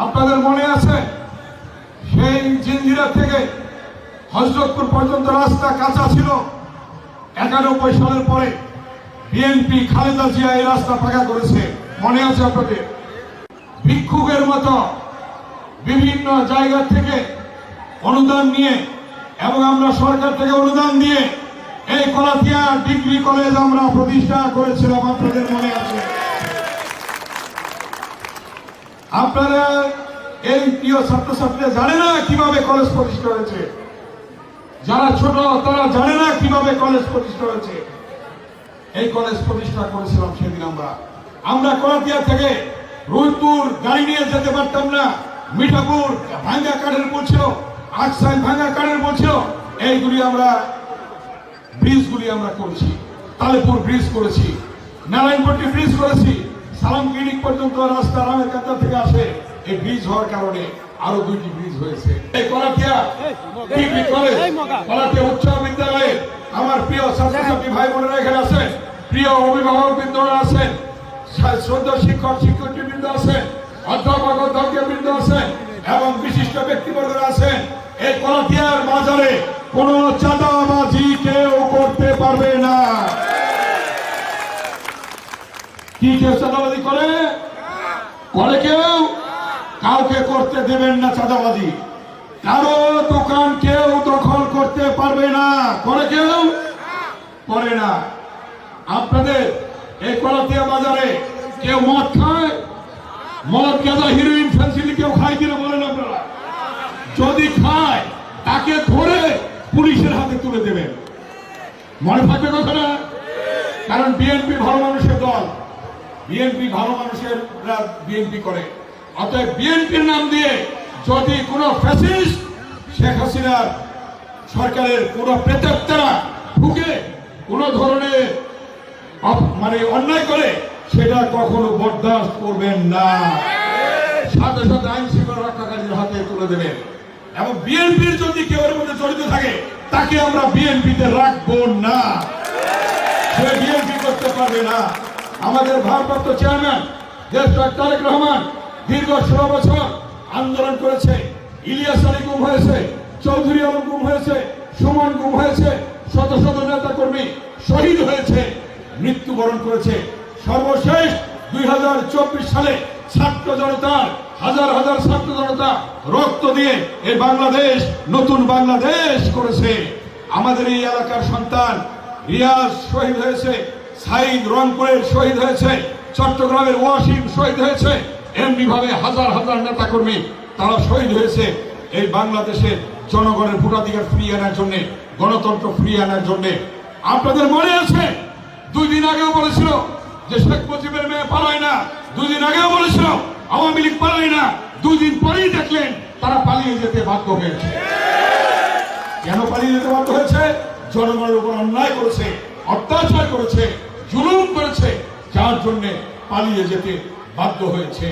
আপনাদের মনে আছে? সেই জিঞ্জিরা থেকে হজরতপুর পর্যন্ত রাস্তা কাঁচা ছিল। একানব্বই সালের পরে বিএনপি খালেদা জিয়া এই রাস্তা ফাঁকা করেছে। মনে আছে আপনাদের? ভিক্ষুকের মতো বিভিন্ন জায়গা থেকে অনুদান নিয়ে এবং আমরা সরকার থেকে অনুদান দিয়ে এই কলাতিয়া ডিগ্রি কলেজ আমরা প্রতিষ্ঠা করেছিলাম, আপনাদের মনে আছে আপনারা এই প্রিয় ছাত্রছাত্রীরা জানে না কীভাবে কলেজ প্রতিষ্ঠা হয়েছে? যারা ছোট, তারা জানে না কীভাবে কলেজ প্রতিষ্ঠা হয়েছে। এই কলেজ প্রতিষ্ঠা করেছিলাম সেদিন আমরা। আমরা কলাতিয়া থেকে রুইপুর গাড়ি নিয়ে যেতে পারতাম না। মিঠাপুর ভাঙ্গা কাঠের বলছিল আকসাই ভাঙ্গা কাঠের বলছিল, এইগুলি আমরা ব্রিজগুলি আমরা করেছি, তালেপুর ব্রিজ করেছি, নারায়ণপট্টি ব্রিজ করেছি সালাম ক্লিনিক পর্যন্ত রাস্তা রামের আসে এই ব্রিজ হওয়ার কারণে আরও দুইটি ব্রিজ হয়েছে। এই কলাতিয়া ডিগ্রি কলেজ কলাতিয়া উচ্চ বিদ্যালয়ে আমার প্রিয় ছাত্রছাত্রী ভাই বোনেরা এখানে আছেন প্রিয় অভিভাবক বৃন্দরা আছেন শ্রদ্ধা শিক্ষক শিক্ষকবৃন্দ আছেন অধ্যাপক অধ্যক্ষ বৃন্দ আছেন এবং বিশিষ্ট ব্যক্তিবর্গরা আছেন। এই কলাতিয়ার বাজারে কোন চাঁদাবাজি কেউ করতে পারবে না। কি কেউ চাঁদাবাজি করে? করে কেউ কাউকে করতে দেবেন না চাঁদাবাজি। কারও দোকান কেউ দখল করতে পারবে না করে কেউ করে না। আপনাদের এই কলাতিয়া বাজারে কেউ মদ খায়? মদ গাঁজা হিরোইন ফেন্সিলি কেউ খায় কিনা বলেন আপনারা। যদি খায়, তাকে ধরে পুলিশের হাতে তুলে দেবেন। মনে থাকবে কথাটা? কারণ বিএনপি ভালো মানুষের দল বিএনপি ভালো মানুষের বিএনপি করে। অতএব বিএনপির নাম দিয়ে যদি কোনো ফ্যাসিস্ট শেখ হাসিনার সরকারের কোন প্রেতাত্মারা ঢুকে কোন ধরনের মানে অন্যায় করে, সেটা কখনো বরদাস্ত করবেন না। সাথে সাথে আইন শৃঙ্খলা রক্ষাকারীর হাতে তুলে দেবেন। এবং বিএনপির যদি কেউ এর মধ্যে জড়িত থাকে, তাকে আমরা বিএনপিতে রাখব না। সে বিএনপি করতে পারবে না। আমাদের ভারপ্রাপ্ত চেয়ারম্যান, দেশ তারেক রহমান দীর্ঘ ষোলো বছর আন্দোলন করেছে। ইলিয়াস আলী গুম হয়েছে, চৌধুরী আলম গুম হয়েছে, সুমন গুম হয়েছে, শত শত নেতা কর্মী শহীদ হয়েছে, মৃত্যুবরণ করেছে। সর্বশেষ দুই হাজার চব্বিশ সালে ছাত্র জনতার, হাজার হাজার ছাত্র জনতা রক্ত দিয়ে এই বাংলাদেশ, নতুন বাংলাদেশ করেছে। আমাদের এই এলাকার সন্তান রিয়াজ শহীদ হয়েছে সাইদ রংপুরের শহীদ হয়েছে, চট্টগ্রামের ওয়াসিম শহীদ হয়েছে, এমনি ভাবে হাজার হাজার নেতা কর্মী তারা শহীদ হয়েছে। এই বাংলাদেশের জনগণের ভোটাধিকার ফিরিয়ে আনার জন্য, গণতন্ত্র ফিরিয়ে আনার জন্য। আপনাদের মনে আছে? দুই দিন আগেও বলেছিল যে শেখ মুজিবের মেয়ে পালায় না। দুই দিন আগেও বলেছিল আওয়ামী লীগ পালায় না। দুই দিন পরেই দেখলেন তারা পালিয়ে যেতে বাধ্য হয়েছে। কেন পালিয়ে যেতে বাধ্য হয়েছে? জনগণের উপর অন্যায় করেছে, অত্যাচার করেছে জুলুম করেছে যার জন্য পালিয়ে যেতে বাধ্য হয়েছে।